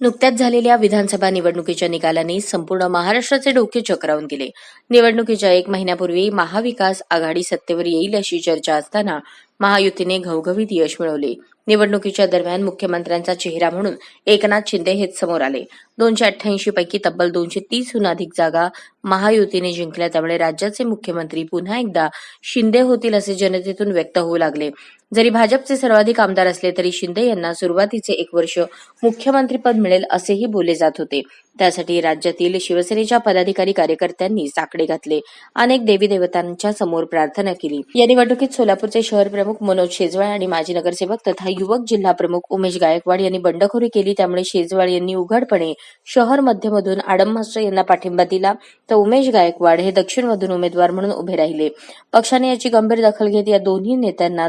नुकत्याच झालेल्या विधानसभा निवडणुकीच्या निकालाने संपूर्ण महाराष्ट्राचे डोके चक्रावून गेले. निवडणुकीच्या एक महिन्यापूर्वी महाविकास आघाडी सत्तेवर येईल अशी चर्चा असताना महायुतीने घवघवीत यश मिळवले. निवडणुकीच्या दरम्यान मुख्यमंत्र्यांचा चेहरा म्हणून एकनाथ शिंदे हेच समोर आले. दोनशे अठ्ठ्याऐंशी पैकी तब्बल दोनशे तीसहून अधिक जागा महायुतीने जिंकल्या त्यामुळे राज्याचे मुख्यमंत्री पुन्हा एकदा शिंदे होतील असे जनतेतून व्यक्त होऊ लागले. जरी भाजपचे सर्वाधिक आमदार असले तरी शिंदे यांना सुरुवातीचे एक वर्ष मुख्यमंत्रीपद मिळेल असेही बोलले जात होते. त्यासाठी राज्यातील शिवसेनेच्या पदाधिकारी कार्यकर्त्यांनी साकडे घातले. अनेक देवी देवतांच्या समोर प्रार्थना केली. या निवडणुकीत सोलापूरचे शहर प्रमुख मनोज शेजवाळ आणि माजी नगरसेवक तथा युवक जिल्हा प्रमुख उमेश गायकवाड यांनी बंडखोरी केली. त्यामुळे शेजवाळ यांनी उघडपणे शहर मध्यमधून आडम मास्टर यांना पाठिंबा दिला. तर उमेश गायकवाड हे दक्षिणमधून उमेदवार म्हणून उभे राहिले. पक्षाने याची गंभीर दखल घेत या दोन्ही नेत्यांना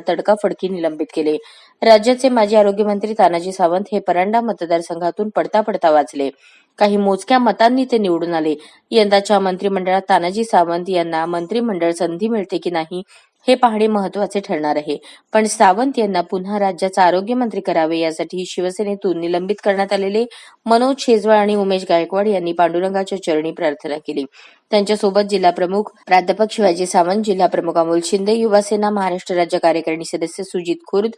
तडकाफडकी निलंबित केले. राज्याचे माजी आरोग्यमंत्री तानाजी सावंत हे परांडा मतदारसंघातून पडता पडता वाचले. काही मोजक्या मतांनी ते निवडून आले. यंदाच्या मंत्रिमंडळात तानाजी सावंत यांना मंत्रिमंडळ संधी मिळते की नाही हे पाहणे महत्त्वाचे ठरणार आहे. पण सावंत यांना पुन्हा राज्याचा आरोग्यमंत्री करावे यासाठी शिवसेनेतून निलंबित करण्यात आलेले मनोज शेजवाळ आणि उमेश गायकवाड यांनी पांडुरंगाच्या चरणी प्रार्थना केली. त्यांच्यासोबत जिल्हा प्रमुख प्राध्यापक शिवाजी सावंत जिल्हा प्रमुख अमोल शिंदे युवासेना महाराष्ट्र राज्य कार्यकारिणी सदस्य सुजित खुर्द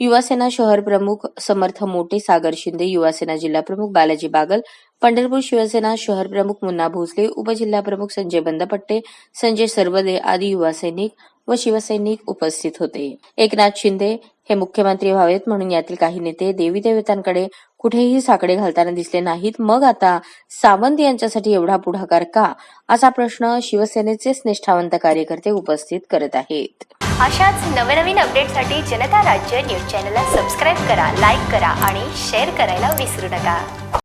युवासेना शहर प्रमुख समर्थ मोटे सागर शिंदे युवासेना जिल्हा प्रमुख बालाजी बागल पंढरपूर शिवसेना शहर प्रमुख मुन्ना भोसले उपजिल्हा प्रमुख संजय बंदपट्टे संजय सरवदे आदी युवा सैनिक व शिवसैनिक उपस्थित होते. एकनाथ शिंदे हे मुख्यमंत्री व्हावेत म्हणून यातील काही नेते देवी देवतांकडे कुठेही साकडे घालताना दिसले नाहीत. मग आता सावंत यांच्यासाठी एवढा पुढाकार का? असा प्रश्न शिवसेनेचेच निष्ठावंत कार्यकर्ते उपस्थित करत आहेत. अशाच नवनवीन अपडेटसाठी जनता राज्य न्यूज चॅनलला सबस्क्राईब करा लाईक करा आणि शेअर करायला विसरू नका.